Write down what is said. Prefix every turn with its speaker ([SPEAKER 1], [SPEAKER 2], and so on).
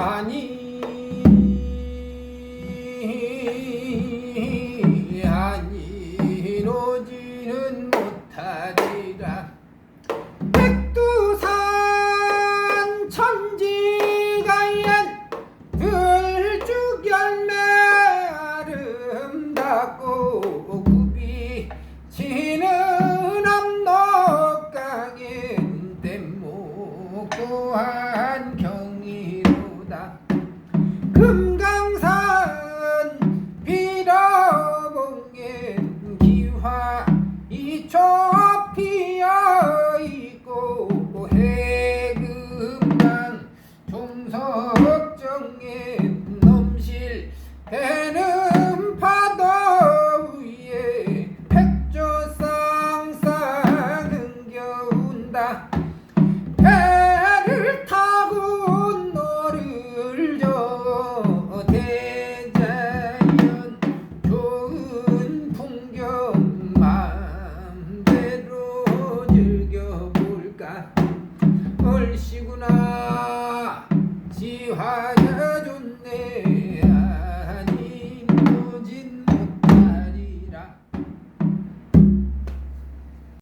[SPEAKER 1] 아니 아니 노지는 못하리라. 백두산 천지가연 들쭉열매 아름답고 굽이 지는 압록강엔 댐목고한 경이로다 금강산 빌어봉엔 기화 이초 피어 있고 해금강 종석정엔 넘실 해 마음대로 즐겨볼까 얼씨구나